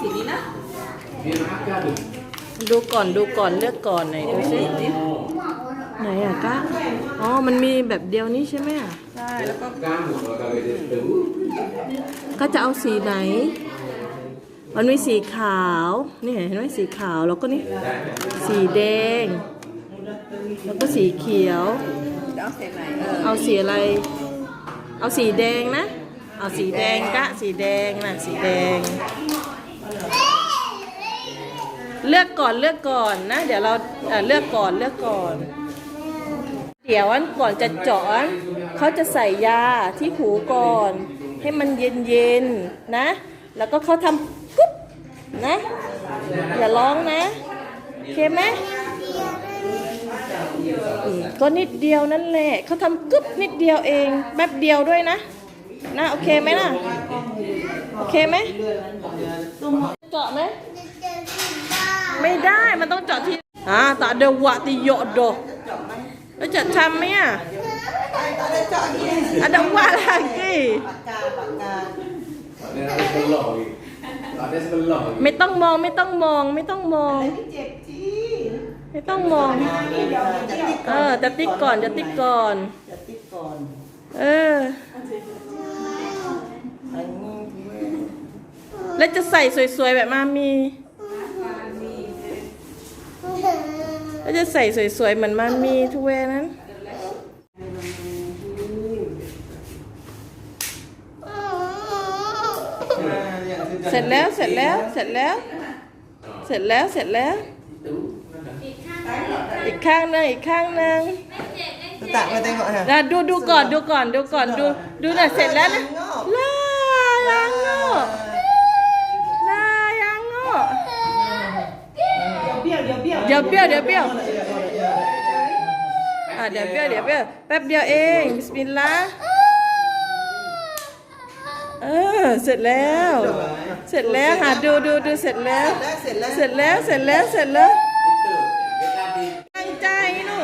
สีนี้นะ Viene acá, du. ดูก่อนดูก่อนเลือกก่อนหน่อยดูสิไหนอะกะอ๋อ มันมีแบบเดียวนี้ใช่ไหมอะใช่ แล้วก็ Kamu kalau kau ada tu. ก็จะเอาสีไหน มันมีสีขาว นี่เห็นไหมสีขาวแล้วก็นี่สีแดง แล้วก็สีเขียวจะเอาเศษไหนเออเอาสีอะไร เอาสีแดงนะ เอาสีแดงกะสีแดงนะสีแดง เลือกก่อนเลือกก่อนนะ เดี๋ยวเราเอ่อเลือกก่อนเลือกก่อน เดี๋ยวอันก่อนจะเจาะอันเขาจะใส่ยาที่หูก่อน ให้มันเย็นเย็นๆนะ แล้วก็เขาทำกุ๊บนะอย่าร้องนะโอเคไหมอืมก็นิดเดียวนั่นแหละเขาทำกึ๊บนิดเดียวเองแป๊บเดียวด้วยนะนะโอเคไหมนะโอเคไหมเจาะไหม ไม่ได้มันต้องเจาะที่อ่า tak ada waktu yok doh แล้วจะทำไหมอะ ada wak lagi Ada sebelah lagi. Ada sebelah lagi. ไม่ต้องมองไม่ต้องมองไม่ต้องมอง ไม่ต้องมอง เออจะติ๊กก่อนจะติ๊กก่อนจะติ๊กก่อนเออ แล้วจะใส่สวยๆแบบมามี แล้วจะใส่สวยๆ เหมือนมามีทุกเวนั้นเสร็จแล้วเสร็จแล้วเสร็จแล้ว เสร็จแล้วเสร็จแล้ว อีกข้างหนึ่งอีกข้างหนึ่ง Tak kau tengok ha. นะดูดูก่อนดูก่อนดูก่อนดูดูหน่อยเสร็จแล้วนะล บี้ยวเดี๋ยวเบี้ยวเดี๋ยวเบี้ยวเดี๋ยวเบี้ยวอะเดี๋ยวเบี้ยวเดี๋ยวเบี้ยวแป๊บเดียวเองบิสมิลลาห์เออเสร็จแล้ว เสร็จแล้วหาดูดูดูเสร็จแล้วแล้วเสร็จแล้วเสร็จแล้วเสร็จแล้วเสร็จแล้วตั้งใจหนู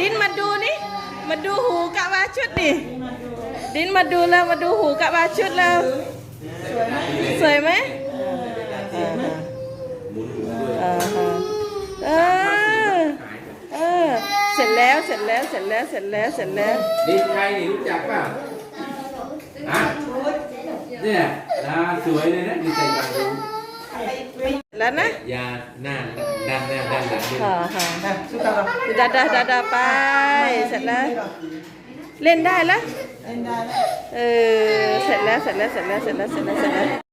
ดินมาดูนี่มาดูหูกะวาชุดนี่ดินมาดูแล้วมาดูหูกะวาชุดแล้วสวยไหมอ่าฮะเออเออเส ร็จแล้วเสร็จแล้วเสร็จแล้วเสร็จแล้วเสร็จแล้ว Ni kai ni rujak apa? Ha? Ni dah. Dah suai ni dah kita bantu. แล้วนะ Ya, nan dan dan dan dan. ค่ะค่ะ Dah, suka lah. ดาดาดาดาไปเสร็จแล้วเล่นได้แล้ว Dah. เออเสร็จแล้วเสร็จแล้วเสร็จแล้วเสร็จแล้วเสร็จแล้วเสร็จแล้ว